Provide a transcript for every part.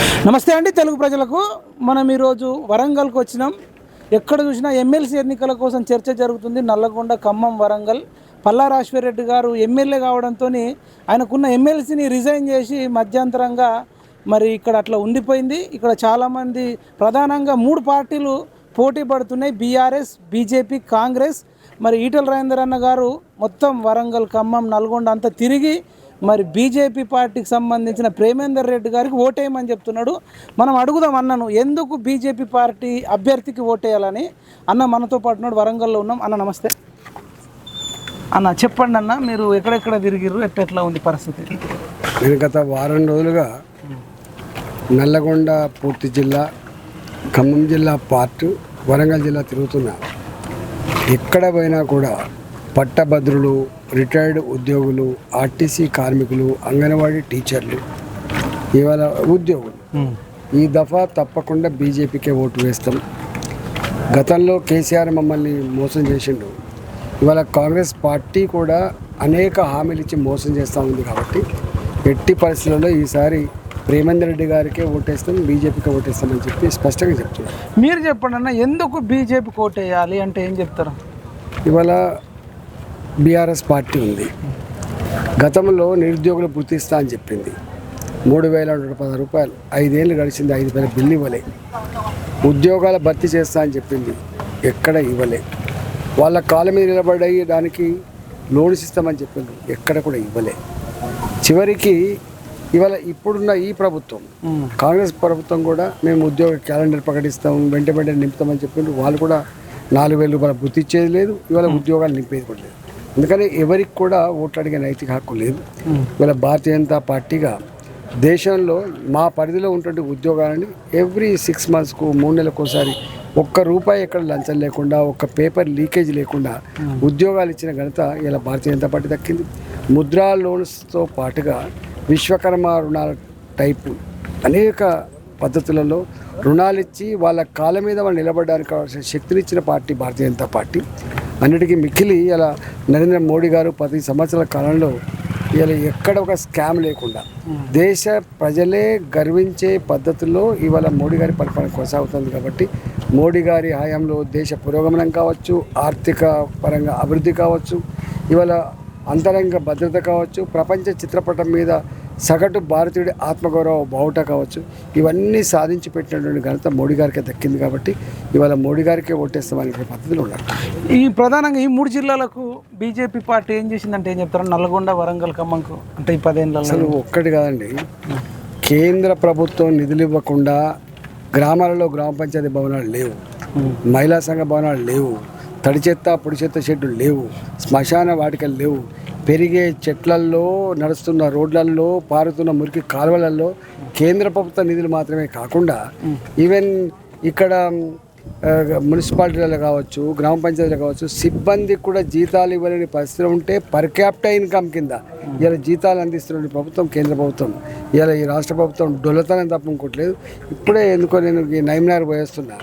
నమస్తే అండి తెలుగు ప్రజలకు. మనం ఈరోజు వరంగల్కి వచ్చినాం. ఎక్కడ చూసినా ఎమ్మెల్సీ ఎన్నికల కోసం చర్చ జరుగుతుంది. నల్లగొండ ఖమ్మం వరంగల్. పల్లా రెడ్డి గారు ఎమ్మెల్యే కావడంతో ఆయనకున్న ఎమ్మెల్సీని రిజైన్ చేసి మధ్యంతరంగా మరి ఇక్కడ అట్లా ఉండిపోయింది. ఇక్కడ చాలామంది ప్రధానంగా మూడు పార్టీలు పోటీ పడుతున్నాయి. BRS BJP Congress. మరి ఈటల రాజేందర్ అన్న గారు మొత్తం వరంగల్ ఖమ్మం నల్గొండ అంతా తిరిగి మరి బీజేపీ పార్టీకి సంబంధించిన ప్రేమేందర్ రెడ్డి గారికి ఓటేయమని చెప్తున్నాడు. మనం అడుగుదాం అన్నను ఎందుకు బీజేపీ పార్టీ అభ్యర్థికి ఓటేయాలని? అన్న మనతో పాటు ఉన్నాడు వరంగల్లో ఉన్నాం. అన్న నమస్తే. అన్న చెప్పండి అన్న మీరు ఎక్కడెక్కడ తిరిగిర్రు? ఎట్లా ఉంది పరిస్థితి? నేను గత వారం రోజులుగా నల్లగొండ పూర్తి జిల్లా ఖమ్మం జిల్లా పార్ట్ వరంగల్ జిల్లా తిరుగుతున్నా. ఎక్కడ పోయినా కూడా పట్టభద్రులు రిటైర్డ్ ఉద్యోగులు ఆర్టీసీ కార్మికులు అంగన్వాడీ టీచర్లు. ఇవాళ ఉద్యోగులు. ఈ దఫా తప్పకుండా బీజేపీకే ఓటు వేస్తాం. గతంలో కేసీఆర్ మమ్మల్ని మోసం చేసిండు. ఇవాళ కాంగ్రెస్ పార్టీ కూడా అనేక హామీలు ఇచ్చి మోసం చేస్తూ ఉంది కాబట్టి ఎట్టి పరిస్థితుల్లో ఈసారి ప్రేమేందర్ రెడ్డి గారికే ఓటేస్తాం బీజేపీకే ఓటేస్తామని చెప్పి స్పష్టంగా చెప్తున్నారు మీరు చెప్పండి అన్న ఎందుకు బీజేపీకి ఓటేయాలి అంటే ఏం చెప్తారు? ఇవాళ బీఆర్ఎస్ పార్టీ ఉంది. గతంలో నిరుద్యోగులు గుర్తిస్తా అని చెప్పింది. మూడు వేల నూట పది రూపాయలు. ఐదేళ్ళు గడిచింది ఐదు వేల బిల్లు ఇవ్వలే. ఉద్యోగాల భర్తీ చేస్తా అని చెప్పింది. ఎక్కడ ఇవ్వలే. వాళ్ళ కాళ్ళ మీద నిలబడి దానికి లోన్స్ ఇస్తామని చెప్పింది. ఎక్కడ కూడా ఇవ్వలే. చివరికి ఇవాళ ఇప్పుడున్న ఈ ప్రభుత్వం కాంగ్రెస్ ప్రభుత్వం కూడా మేము ఉద్యోగ క్యాలెండర్ ప్రకటిస్తాం వెంట వెంటనే నింపుతామని చెప్పిండ్రు. వాళ్ళు కూడా నాలుగు వేల రూపాయలు గుర్తు ఇచ్చేది లేదు. ఇవాళ ఉద్యోగాలు నింపేది కూడా లేదు. అందుకని ఎవరికి కూడా ఓట్లు అడిగే నైతిక హక్కు లేదు. ఇవాళ భారతీయ జనతా పార్టీగా దేశంలో మా పరిధిలో ఉన్నటువంటి ఉద్యోగాలని ఎవ్రీ సిక్స్ మంత్స్కు మూడు నెలలకు ఒకసారి ఒక్క రూపాయి ఎక్కడ లంచం లేకుండా ఒక్క పేపర్ లీకేజ్ లేకుండా ఉద్యోగాలు ఇచ్చిన ఘనత ఇలా భారతీయ జనతా పార్టీ దక్కింది. ముద్రా లోన్స్తో పాటుగా విశ్వకర్మ రుణాల టైపు అనేక పద్ధతులలో రుణాలు ఇచ్చి వాళ్ళ కాళ్ళ మీద వాళ్ళు నిలబడడానికి కావాల్సిన శక్తినిచ్చిన పార్టీ భారతీయ జనతా పార్టీ. అన్నిటికీ మిక్కిలి ఇలా నరేంద్ర మోడీ గారు పది సంవత్సరాల కాలంలో ఇలా ఎక్కడ ఒక స్కామ్ లేకుండా దేశ ప్రజలే గర్వించే పద్ధతిలో ఇవాళ మోడీ గారి పరిపాలన కొనసాగుతుంది కాబట్టి మోడీ గారి హయాంలో దేశ పురోగమనం కావచ్చు ఆర్థిక పరంగా అభివృద్ధి కావచ్చు ఇవాళ అంతరంగ భద్రత కావచ్చు ప్రపంచ చిత్రపటం మీద సగటు భారతీయుడి ఆత్మగౌరవ బావుట కావచ్చు. ఇవన్నీ సాధించి పెట్టినటువంటి ఘనత మోడీ గారికి దక్కింది కాబట్టి ఇవాళ మోడీ గారికే ఓటేస్తామనే పద్ధతిలో ఉన్నారు. ఈ ప్రధానంగా ఈ మూడు జిల్లాలకు బీజేపీ పార్టీ ఏం చేసిందంటే ఏం చెప్తారు? నల్గొండ వరంగల్ ఖమ్మంకు అంటే ఈ పదేళ్ళలో. అసలు ఒక్కటి కాదండి. కేంద్ర ప్రభుత్వం నిధులు ఇవ్వకుండా గ్రామాలలో గ్రామ పంచాయతీ భవనాలు లేవు. మహిళా సంఘ భవనాలు లేవు. తడి చెత్త పొడి చెత్త షెడ్లు లేవు. శ్మశాన వాటికలు లేవు. పెరిగే చెట్లల్లో నడుస్తున్న రోడ్లల్లో పారుతున్న మురికి కాలువలలో కేంద్ర ప్రభుత్వ నిధులు మాత్రమే కాకుండా ఈవెన్ ఇక్కడ మున్సిపాలిటీలలో కావచ్చు గ్రామ పంచాయతీలు కావచ్చు సిబ్బందికి కూడా జీతాలు ఇవ్వలేని పరిస్థితులు ఉంటే పర్ క్యాపిటల్ ఇన్కమ్ కింద ఇలా జీతాలు అందిస్తున్న ప్రభుత్వం కేంద్ర ప్రభుత్వం. ఇలా ఈ రాష్ట్ర ప్రభుత్వం డొల్లతనం తప్ప ఇంకోట్లేదు ఇప్పుడే ఎందుకో నేను ఈ నైమ్నార్ పోయేస్తున్నా.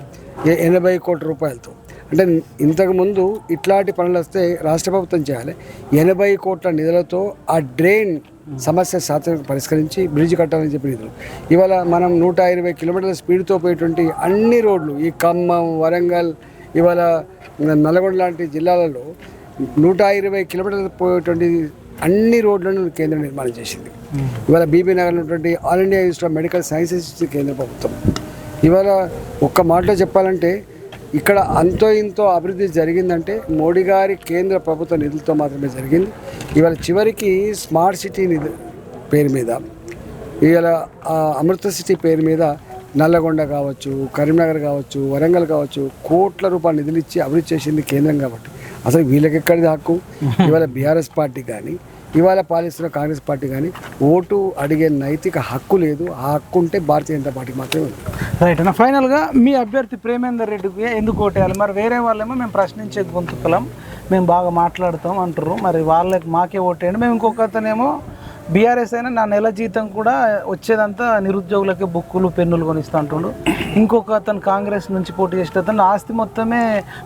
ఎనభై కోట్ల రూపాయలతో. అంటే ఇంతకుముందు ఇట్లాంటి పనులు వస్తే రాష్ట్ర ప్రభుత్వం చేయాలి. ఎనభై కోట్ల నిధులతో ఆ డ్రైన్ సమస్య శాతం పరిష్కరించి బ్రిడ్జ్ కట్టాలని చెప్పి నిధులు. ఇవాళ మనం నూట ఇరవై కిలోమీటర్ల స్పీడ్తో పోయేటువంటి అన్ని రోడ్లు ఈ ఖమ్మం వరంగల్ ఇవాళ నల్గొండ లాంటి జిల్లాలలో నూట ఇరవై కిలోమీటర్లు పోయేటువంటి అన్ని రోడ్లను కేంద్రం నిర్మాణం చేసింది. ఇవాళ బీబీ నగర్ ఉన్నటువంటి All India Institute of Medical Sciences కేంద్ర ప్రభుత్వం. ఇవాళ ఒక్క మాటలో చెప్పాలంటే ఇక్కడ అంతో ఇంతో అభివృద్ధి జరిగిందంటే మోడీ గారి కేంద్ర ప్రభుత్వ నిధులతో మాత్రమే జరిగింది. ఇవాళ చివరికి స్మార్ట్ సిటీ నిధు పేరు మీద ఇవాళ అమృత సిటీ పేరు మీద నల్లగొండ కావచ్చు కరీంనగర్ కావచ్చు వరంగల్ కావచ్చు కోట్ల రూపాయల నిధులు ఇచ్చి అభివృద్ధి చేసింది కేంద్రం కాబట్టి. అసలు వీళ్ళకి ఎక్కడిది హక్కు? ఇవాళ బీఆర్ఎస్ పార్టీ కానీ ఇవాళ పాలిస్తున్న కాంగ్రెస్ పార్టీ కానీ ఓటు అడిగే నైతిక హక్కు లేదు. ఆ హక్కు ఉంటే భారతీయ జనతా పార్టీకి మాత్రమే ఉంది. రైట్ అన్న ఫైనల్గా మీ అభ్యర్థి ప్రేమేందర్ రెడ్డికి ఎందుకు ఓటేయాలి మరి వేరే వాళ్ళేమో మేము ప్రశ్నించే గొంతుకలం మేము బాగా మాట్లాడతాం అంటారు మరి వాళ్ళకి మాకే ఓటేయండి మేము ఇంకొక అతనేమో బీఆర్ఎస్ అయినా నా నెల జీతం కూడా వచ్చేదంతా నిరుద్యోగులకి బుక్కులు పెన్నులు కొనిస్తూ అంటుండు. ఇంకొక అతను కాంగ్రెస్ నుంచి పోటీ చేసే అతను ఆస్తి మొత్తమే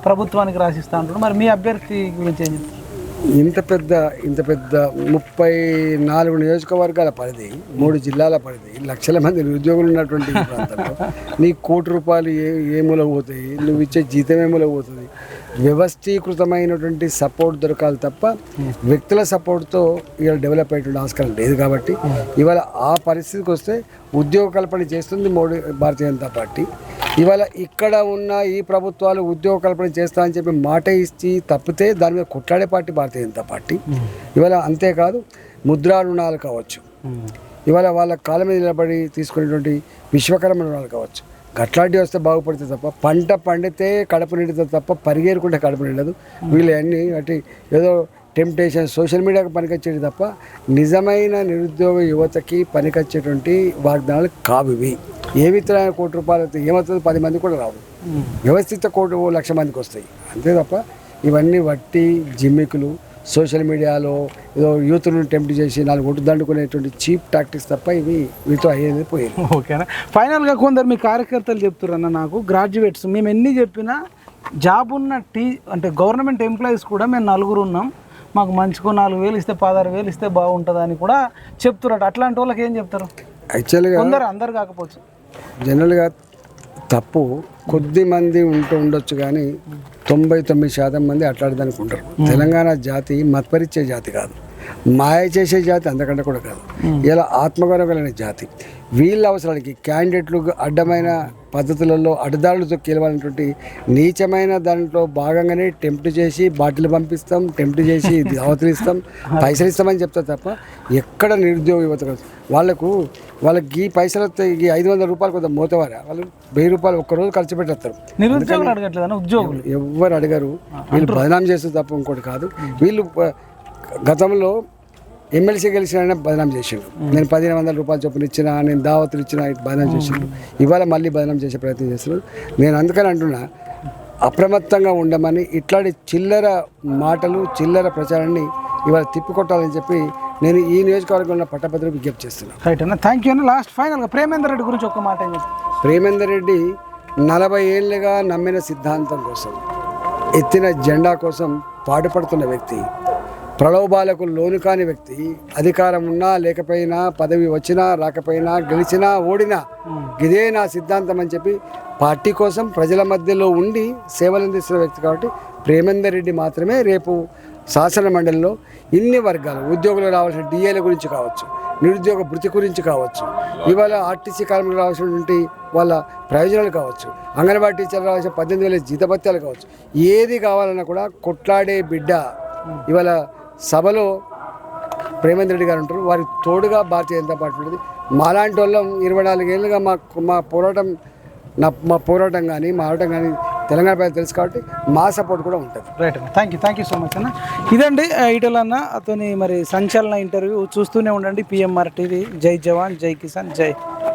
ప్రభుత్వానికి రాసిస్తూ అంటుండు. మరి మీ అభ్యర్థి గురించి ఏం చెప్తారు? ఇంత పెద్ద ఇంత పెద్ద ముప్పై నాలుగు నియోజకవర్గాల పరిధి మూడు జిల్లాల పరిధి లక్షల మంది నిరుద్యోగులు ఉన్నటువంటి ప్రాంతంలో నీ కోటి రూపాయలు ఏ ఏ మూల పోతాయి? నువ్వు ఇచ్చే జీతం ఏ మూల పోతుంది? వ్యవస్థీకృతమైనటువంటి సపోర్ట్ దొరకాలి తప్ప వ్యక్తుల సపోర్ట్తో ఇవాళ డెవలప్ అయ్యేటువంటి ఆస్కారం లేదు కాబట్టి ఇవాళ ఆ పరిస్థితికి వస్తే ఉద్యోగ కల్పన చేస్తుంది మోడీ భారతీయ జనతా పార్టీ. ఇవాళ ఇక్కడ ఉన్న ఈ ప్రభుత్వాలు ఉద్యోగ కల్పన చేస్తా అని చెప్పి మాట ఇచ్చి తప్పితే దాని మీద కొట్లాడే పార్టీ భారతీయ జనతా పార్టీ. ఇవాళ అంతేకాదు ముద్రా రుణాలు కావచ్చు. ఇవాళ వాళ్ళ కాలం మీద నిలబడి తీసుకునేటువంటి విశ్వకర్మ రుణాలు కావచ్చు. గట్లాంటి వస్తే బాగుపడితే తప్ప పంట పండితే కడుపు నిండుతుంది తప్ప పరిగేరుకుంటే కడుపు నిండదు. వీళ్ళు అన్నీ అటు ఏదో టెంప్టేషన్ సోషల్ మీడియాకి పనికొచ్చేది తప్ప నిజమైన నిరుద్యోగ యువతకి పనికొచ్చేటువంటి వాగ్దానాలు కావు ఇవి. ఏ విత్తనాలు కోటి రూపాయలు అయితే ఏమవుతుంది పది మంది కూడా రావు. వ్యవస్థిత కోటి ఓ లక్ష మందికి వస్తాయి. అంతే తప్ప ఇవన్నీ వట్టి జిమ్మికులు సోషల్ మీడియాలో ఏదో యూత్ను టెంప్ట్ చేసి నాలుగు ఒట్టు దండుకునేటువంటి చీప్ టాక్టిక్స్ తప్ప ఇవి వీటితో అయ్యేది పోయేది. ఓకేనా? ఫైనల్గా కొందరు మీ కార్యకర్తలు చెప్తారన్న నాకు గ్రాడ్యుయేట్స్. మేము ఎన్ని చెప్పినా జాబ్ ఉన్న టీ అంటే గవర్నమెంట్ ఎంప్లాయీస్ కూడా మేము నలుగురు ఉన్నాం. మాకు మంచికో నాలుగు వేలు ఇస్తే పదహారు వేలు ఇస్తే బాగుంటుంది అని కూడా చెప్తున్నారు అట్లాంటి వాళ్ళకి ఏం చెప్తారు? యాక్చువల్గా కొందరు అందరు కాకపోవచ్చు. జనరల్గా తప్పు కొద్ది మంది ఉంటూ ఉండొచ్చు కానీ తొంభై తొమ్మిది శాతం మంది అట్లాడదానికి ఉంటారు తెలంగాణ జాతి మత్పరిచే జాతి కాదు. మాయ చేసే జాతి అంతకంటే కూడా కాదు. ఇలా ఆత్మగౌరవం కలిగిన జాతి. వీళ్ళ అవసరాలకి క్యాండిడేట్లు అడ్డమైన పద్ధతులలో అడ్డదారులతో గెలవాలన్నటువంటి నీచమైన దాంట్లో భాగంగానే టెంప్ట్ చేసి బాటిల్ పంపిస్తాం టెంప్ట్ చేసి అవతలు ఇస్తాం పైసలు ఇస్తామని చెప్తారు తప్ప ఎక్కడ నిరుద్యోగ యువత. వాళ్ళకు వాళ్ళకి ఈ పైసలు ఈ ఐదు వందల రూపాయలు కొంత మోతవారా? వాళ్ళు వెయ్యి రూపాయలు ఒక్కరోజు ఖర్చు పెట్టేస్తారు. నిరుద్యోగులు ఉద్యోగులు. ఎవ్వరు అడగరు. వీళ్ళు బదనాం చేస్తే తప్ప ఇంకోటి కాదు. వీళ్ళు గతంలో ఎమ్మెల్సీ గెలిచిన బదనాం చేసిండు నేను పదిహేను వందల రూపాయలు చొప్పున ఇచ్చిన నేను దావతులు ఇచ్చిన బదనాం చేసిండు ఇవాళ మళ్ళీ బదనాం చేసే ప్రయత్నం చేస్తున్నారు. నేను అందుకని అంటున్నా అప్రమత్తంగా ఉండమని ఇట్లాంటి చిల్లర మాటలు చిల్లర ప్రచారాన్ని ఇవాళ తిప్పికొట్టాలని చెప్పి నేను ఈ నియోజకవర్గంలో పట్టభద్రులు విజ్ఞప్తి చేస్తున్నాను రైట్ అన్న. థ్యాంక్ యూ అన్న. లాస్ట్ ఫైనల్గా ప్రేమేందర్ రెడ్డి గురించి ఒక మాట ప్రేమేందర్ రెడ్డి నలభై ఏళ్ళుగా నమ్మిన సిద్ధాంతం కోసం ఎత్తిన జెండా కోసం పాటుపడుతున్న వ్యక్తి ప్రలోభాలకు లోను కాని వ్యక్తి అధికారం ఉన్నా లేకపోయినా పదవి వచ్చినా రాకపోయినా గెలిచినా ఓడినా ఇదే నా సిద్ధాంతం అని చెప్పి పార్టీ కోసం ప్రజల మధ్యలో ఉండి సేవలు అందిస్తున్న వ్యక్తి కాబట్టి ప్రేమేందర్ రెడ్డి మాత్రమే రేపు శాసన మండలిలో ఇన్ని వర్గాలు ఉద్యోగులు రావాల్సిన డిఏల గురించి కావచ్చు నిరుద్యోగ భృతి గురించి కావచ్చు ఇవాళ ఆర్టీసీ కార్మికులు రావాల్సినటువంటి వాళ్ళ ప్రయోజనాలు కావచ్చు అంగన్వాడీ టీచర్లు రావాల్సిన పద్దెనిమిది వేల జీతభత్యాలు కావచ్చు ఏది కావాలన్నా కూడా కొట్లాడే బిడ్డ ఇవాళ సభలో ప్రేమేంద్ర రెడ్డి గారు ఉంటారు. వారి తోడుగా భారతీయ జనతా పార్టీ ఉంటుంది. మాలాంటి వాళ్ళం ఇరవై నాలుగేళ్ళుగా మా మా పోరాటం నా మా పోరాటం కానీ మా ఆడటం కానీ తెలంగాణ ప్రజలు తెలుసు కాబట్టి మా సపోర్ట్ కూడా ఉంటుంది. రైట్ అన్న thank you thank you so much అన్న. ఇదండి ఆ, అన్న అతని మరి సంచలన ఇంటర్వ్యూ. చూస్తూనే ఉండండి పిఎంఆర్ టీవీ జై జవాన్ జై కిసాన్ జై.